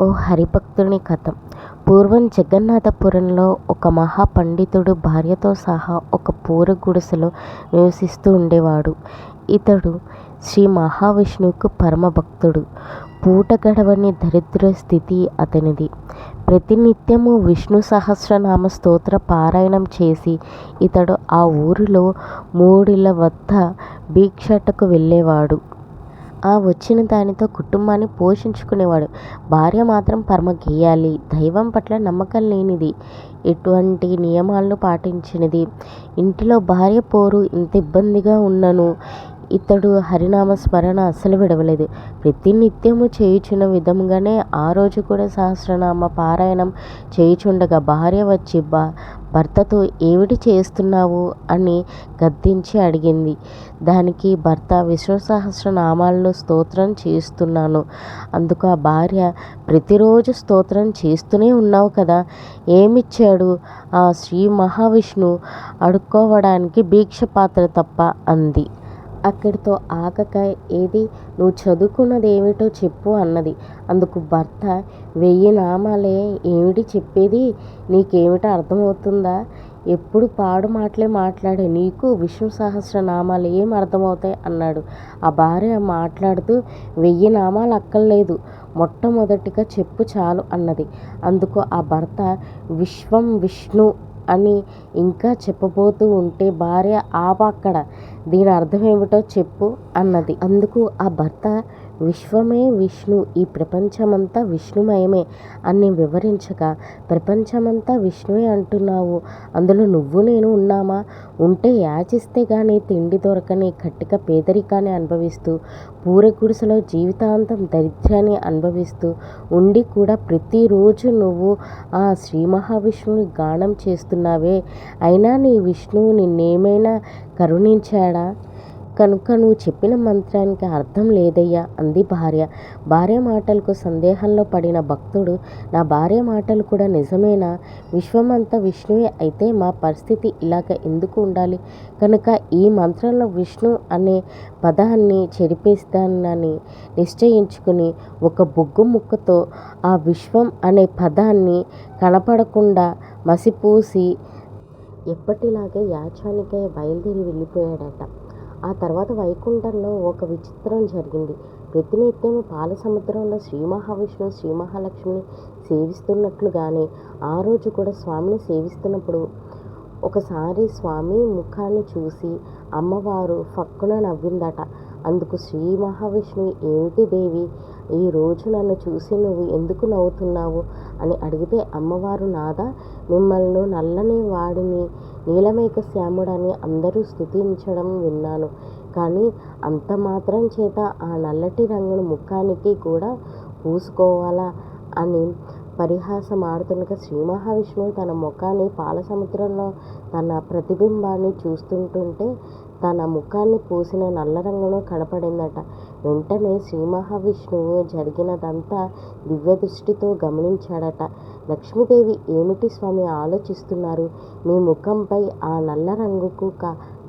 ఓ హరిభక్తుని కథ పూర్వం జగన్నాథపురంలో ఒక మహా పండితుడు భార్యతో సహా ఒక పూర గుడిసెలో నివసిస్తూ ఉండేవాడు. ఇతడు శ్రీ మహావిష్ణువుకు పరమ భక్తుడు. పూట గడవని దరిద్ర స్థితి అతనిది. ప్రతినిత్యము విష్ణు సహస్రనామ స్తోత్ర పారాయణం చేసి ఇతడు ఆ ఊరిలో మూడిళ్ళ వద్ద భీక్షటకు వెళ్ళేవాడు. ఆ వచ్చిన దానితో కుటుంబాన్ని పోషించుకునేవాడు. భార్య మాత్రం పరమ గీయాలి దైవం పట్ల నమ్మకం లేనిది. ఎటువంటి నియమాలను పాటించినది ఇంటిలో భార్య పోరు ఇంత ఇబ్బందిగా ఉన్ననూ ఇతడు హరినామ స్మరణ అస్సలు ప్రతి నిత్యము చేయుచున్న విధముగానే ఆ రోజు కూడా సహస్రనామ పారాయణం చేయుచుండగా భార్య వచ్చి భర్తతో ఏమిటి చేస్తున్నావు? అని గద్దించి అడిగింది. దానికి భర్త విష్ణు సహస్ర నామాలను స్తోత్రం చేస్తున్నాను. అందుకు ఆ భార్య ప్రతిరోజు స్తోత్రం చేస్తూనే ఉన్నావు కదా! ఏమిచ్చాడు ఆ శ్రీ మహావిష్ణు అడుక్కోవడానికి భిక్ష పాత్ర తప్ప అంది. అక్కడితో ఆగక ఏది నువ్వు చదువుకున్నది ఏమిటో చెప్పు అన్నది. అందుకు భర్త వెయ్యి నామాలే ఏమిటి చెప్పేది? నీకేమిటో అర్థమవుతుందా? ఎప్పుడు పాడు మాటలే మాట్లాడే నీకు విష్ణు సహస్ర నామాలు ఏం అర్థమవుతాయి? అన్నాడు. ఆ భార్య మాట్లాడుతూ వెయ్యి నామాలు అక్కర్లేదు. మొట్టమొదటిగా చెప్పు చాలు అన్నది. అందుకు ఆ భర్త విశ్వం విష్ణు అని ఇంకా చెప్పబోతూ ఉంటే భార్య ఆపక్కడ అక్కడ. దీని అర్థమేమిటో చెప్పు అన్నది. అందుకు ఆ భర్త విశ్వమే విష్ణు ఈ ప్రపంచమంతా విష్ణుమయమే అని వివరించగా ప్రపంచమంతా విష్ణువే అంటున్నావు. అందులో నువ్వు నేను ఉన్నామా? ఉంటే యాచిస్తే కానీ తిండి దొరకని కట్టిక పేదరికాన్ని అనుభవిస్తూ పూర గుడిసెలో జీవితాంతం దరిద్రాన్ని అనుభవిస్తూ ఉండి కూడా ప్రతిరోజు నువ్వు ఆ శ్రీ మహావిష్ణువుని గానం చేస్తున్నావే అయినా నీ విష్ణువు నిన్నేమైనా కరుణించాడా? కనుక నువ్వు చెప్పిన మంత్రానికి అర్థం లేదయ్యా అంది భార్య. భార్య మాటలకు సందేహంలో పడిన భక్తుడు నా భార్య మాటలు కూడా నిజమేనా? విశ్వమంతా విష్ణువే అయితే మా పరిస్థితి ఇలాగ ఎందుకు ఉండాలి? కనుక ఈ మంత్రంలో విష్ణు అనే పదాన్ని చెరిపేస్తానని నిశ్చయించుకుని ఒక బొగ్గు ముక్కతో ఆ విశ్వం అనే పదాన్ని కనపడకుండా మసిపూసి ఎప్పటిలాగే యాచానికై బయలుదేరి వెళ్ళిపోయాడట. ఆ తర్వాత వైకుంఠంలో ఒక విచిత్రం జరిగింది. ప్రతినిత్యం పాలసముద్రంలో శ్రీ మహావిష్ణువు శ్రీ మహాలక్ష్మిని సేవిస్తున్నట్లుగానే ఆ రోజు కూడా స్వామిని సేవిస్తున్నప్పుడు ఒకసారి స్వామి ముఖాన్ని చూసి అమ్మవారు ఫక్కున నవ్విందట. అందుకు శ్రీ మహావిష్ణువు ఏమిటి దేవి ఈ రోజు నన్ను చూసి నువ్వు ఎందుకు నవ్వుతున్నావు? అని అడిగితే అమ్మవారు నాదా మిమ్మల్ని నల్లని వాడిని నీలమేఘ శ్యాముడని అందరూ స్తుతించడం విన్నాను. కానీ అంత మాత్రం చేత ఆ నల్లటి రంగును ముఖానికి కూడా పూసుకోవాలా? అని పరిహాసమాడుతుండగా శ్రీ మహావిష్ణువు తన ముఖాన్ని పాలసముద్రంలో తన ప్రతిబింబాన్ని చూస్తుంటుంటే తన ముఖాన్ని పూసిన నల్లరంగును కనపడిందట. వెంటనే శ్రీ మహావిష్ణువు జరిగినదంతా దివ్య దృష్టితో గమనించాడట. లక్ష్మీదేవి ఏమిటి స్వామి ఆలోచిస్తున్నారు? మీ ముఖంపై ఆ నల్ల రంగుకు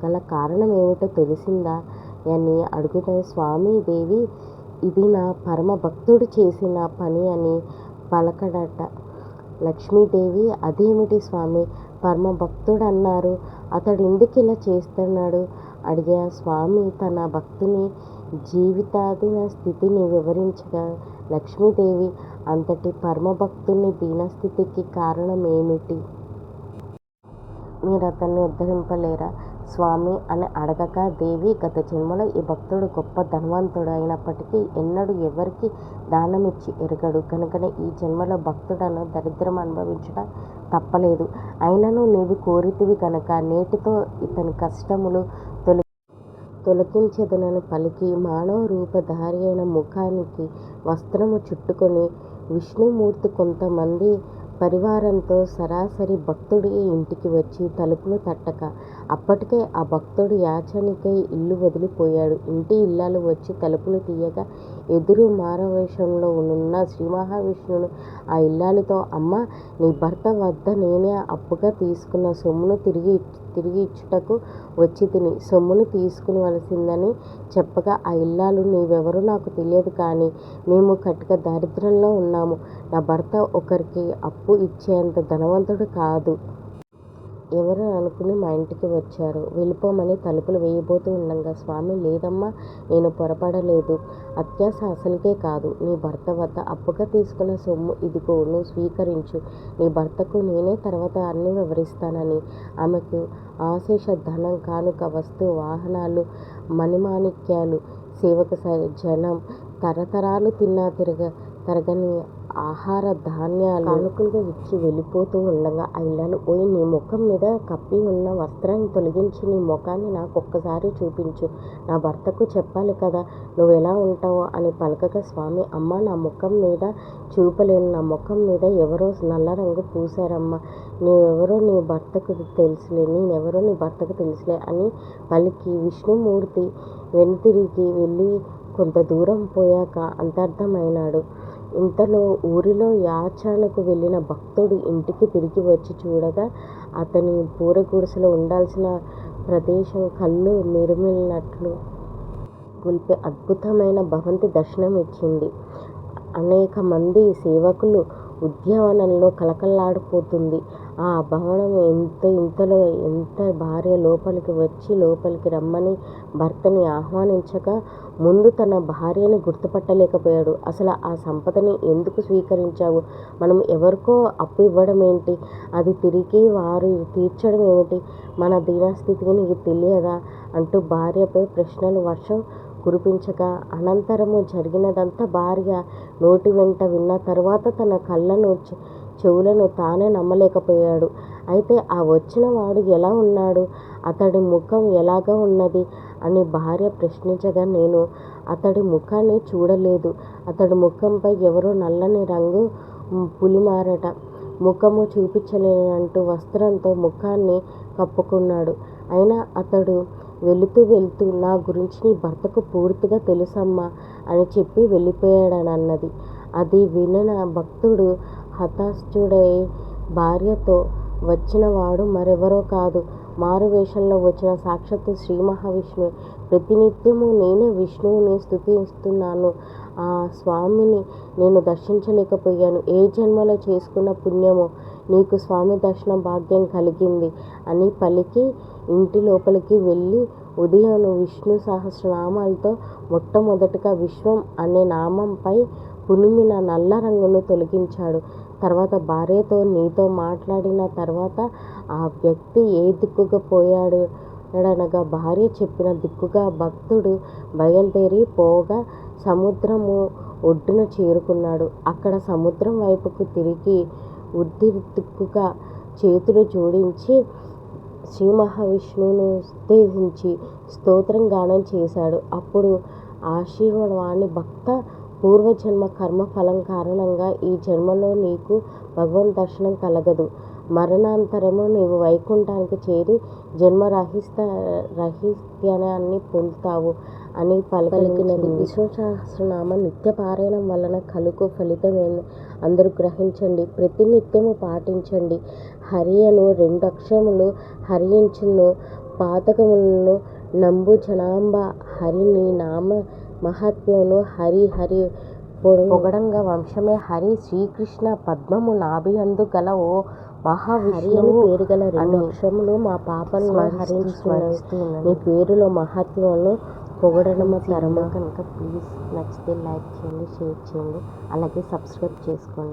గల కారణం ఏమిటో తెలిసిందా? అని అడుగుతాయి స్వామి దేవి ఇది నా పరమభక్తుడు చేసిన పని అని పలకడట లక్ష్మీదేవి అదేమిటి స్వామీ! పరమభక్తుడన్నారు. ఇలా చేస్తున్నాడు? అడిగా స్వామి తన భక్తుని జీవితాదిన స్థితిని వివరించగా లక్ష్మీదేవి అంతటి పరమభక్తుని దీనస్థితికి కారణం ఏమిటి? మీరు అతన్ని ఉద్ధరింపలేరా స్వామి అని అడగక దేవి గత జన్మలో ఈ భక్తుడు గొప్ప ధనవంతుడు అయినప్పటికీ ఎన్నడూ ఎవరికీ దానమిచ్చి ఎరగడు కనుకనే ఈ జన్మలో భక్తుడను దరిద్రం అనుభవించడం తప్పలేదు. అయినను నీవు కోరితివి కనుక నేటితో ఇతని కష్టములు తొలి తొలగించదనని పలికి మానవ రూపధారి అయిన ముఖానికి వస్త్రము చుట్టుకొని విష్ణుమూర్తి కొంతమంది పరివారంతో సరాసరి భక్తుడి ఇంటికి వచ్చి తలుపులు తట్టక అప్పటికే ఆ భక్తుడు యాచనికై ఇల్లు వదిలిపోయాడు. ఇంటి ఇల్లాలు వచ్చి తలుపులు తీయగా ఎదురు మారువేషంలో నున్న శ్రీమహావిష్ణువు ఆ ఇల్లాలితో అమ్మా! నీ భర్త వద్ద నేనే అప్పుగా తీసుకున్న సొమ్మును తిరిగి ఇచ్చుటకు వచ్చితిని. సొమ్మును తీసుకునవలసిందని చెప్పగా ఆ ఇల్లాలు నీవెవరో నాకు తెలియదు కాని మేము కటిక దారిద్ర్యంలో ఉన్నాము. నా భర్త ఒకరికి అప్పు ఇచ్చేంత ధనవంతుడు కాదు. ఎవరో అనుకుని మా ఇంటికి వచ్చారు. వెళ్ళిపోమని తలుపులు వేయబోతూ ఉండంగా స్వామి లేదమ్మా! నేను పొరపడలేదు. అత్యాశ అసలుకే కాదు. నీ భర్త వద్ద అప్పుగా తీసుకున్న సొమ్ము ఇదిగో నువ్వు స్వీకరించు. నీ భర్తకు నేనే తర్వాత అన్నీ వివరిస్తానని ఆమెకు ఆశేష ధనం, కానుక, వస్తు వాహనాలు, మణిమాణిక్యాలు, సేవక జనం, తరతరాలు తిన్నా తిరగ తరగని ఆహార ధాన్యాలు కానుకలుగా ఇచ్చి వెళ్ళిపోతూ ఉండగా ఆ ఓయ్ నీ ముఖం మీద కప్పి ఉన్న వస్త్రాన్ని తొలగించి నీ ముఖాన్ని నాకు ఒక్కసారి చూపించు. నా భర్తకు చెప్పాలి కదా నువ్వు ఎలా ఉంటావో అని పలకగా స్వామి అమ్మ నా ముఖం మీద చూపలేను. నా ముఖం మీద ఎవరో నల్ల రంగు పూశారమ్మ నువ్వెవరో నీ భర్తకు తెలుసులే నేనెవరో నీ భర్తకు తెలుసులే అని పలికి విష్ణుమూర్తి వెనుతిరిగి వెళ్ళి కొంత దూరం పోయాక అంతర్థమైనాడు ఇంతలో ఊరిలో యాచనకు వెళ్ళిన భక్తుడు ఇంటికి తిరిగి వచ్చి చూడగా అతని పూరిగుడిసె ఉండాల్సిన ప్రదేశం కళ్ళు మిరుమిట్లు గొల్పే అద్భుతమైన భవంతి దర్శనం ఇచ్చింది. అనేకమంది సేవకులు ఉద్యానవనంలో కళకళలాడిపోతోంది ఆ భవనం. ఇంతలో ఎంత భార్య లోపలికి వచ్చి లోపలికి రమ్మని భర్తని ఆహ్వానించగా ముందు తన భార్యని గుర్తుపట్టలేకపోయాడు. అసలు ఆ సంపదని ఎందుకు స్వీకరించావు? మనం ఎవరికో అప్పు ఇవ్వడం ఏంటి అది తిరిగి వారు తీర్చడం ఏమిటి? మన దీనస్థితికి నీకు తెలియదా? అంటూ భార్యపై ప్రశ్నలు వర్షం కురిపించగా అనంతరము జరిగినదంతా భార్య నోటి వెంట విన్న తరువాత తన కళ్ళను చెవులను తానే నమ్మలేకపోయాడు. అయితే ఆ వచ్చిన వాడు ఎలా ఉన్నాడు? అతడి ముఖం ఎలాగ ఉన్నది? అని భార్య ప్రశ్నించగా నేను అతడి ముఖాన్ని చూడలేదు. అతడి ముఖంపై ఎవరో నల్లని రంగు పులిమారట. ముఖము చూపించలేనంటూ వస్త్రంతో ముఖాన్ని కప్పుకున్నాడు. అయినా అతడు వెళుతూ వెళుతూ నా గురించి నీ భర్తకు పూర్తిగా తెలుసమ్మా అని చెప్పి వెళ్ళిపోయాడనన్నది అది వినిన భక్తుడు హతాశుడై భార్యతో వచ్చినవాడు మరెవరో కాదు. మారువేషంలో వచ్చిన సాక్షాత్తు శ్రీమహావిష్ణువే. ప్రతినిత్యము నేనే విష్ణువుని స్థుతిస్తున్నాను ఆ స్వామిని నేను దర్శించలేకపోయాను. ఏ జన్మలో చేసుకున్న పుణ్యమో నీకు స్వామి దర్శన భాగ్యం కలిగింది అని పలికి ఇంటి లోపలికి వెళ్ళి ఉదయం విష్ణు సహస్రనామాలతో మొట్టమొదటగా విశ్వం అనే నామంపై పునిమిన నల్ల రంగును తొలగించాడు. తర్వాత భార్యతో నీతో మాట్లాడిన తర్వాత ఆ వ్యక్తి ఏ దిక్కుగా పోయాడనగా భార్య చెప్పిన దిక్కుగా భక్తుడు బయలుదేరి పోగా సముద్రము ఒడ్డున చేరుకున్నాడు. అక్కడ సముద్రం వైపుకు తిరిగి ఉర్దీదిక్కుగా చేతులు జోడించి శ్రీమహావిష్ణువునుద్దేశించి స్తోత్రం గానం చేశాడు. అప్పుడు ఆశీర్వాణి భక్త పూర్వజన్మ కర్మ ఫలం కారణంగా ఈ జన్మలో నీకు భగవద్దర్శనం కలగదు. మరణానంతరము నీవు వైకుంఠానికి చేరి జన్మరాహిత్యాన్ని పొందుతావు అని పలికినది. విష్ణుసహస్రనామ నిత్య పారాయణం వలన కలుగు ఫలితమేమి? అందరూ గ్రహించండి. ప్రతి నిత్యము పఠించండి. హరియను రెండక్షరములు హరించును పాతకములను నంబు జనాంబ హరిని నామ మహాత్మ్యమును హరి హరి పొగడంగ వంశమే హరి శ్రీకృష్ణ పద్మము నాభియందు గల ఓ మహావిష్ణువు. పేరుగల రెండు అక్షరములు మా పాపాలను హరించును నీ పేరులో మహాత్మ్యమును పొగడడము తరము కనుక ప్లీజ్ నచ్చితే లైక్ చేయండి షేర్ చేయండి అలాగే సబ్స్క్రైబ్ చేసుకోండి.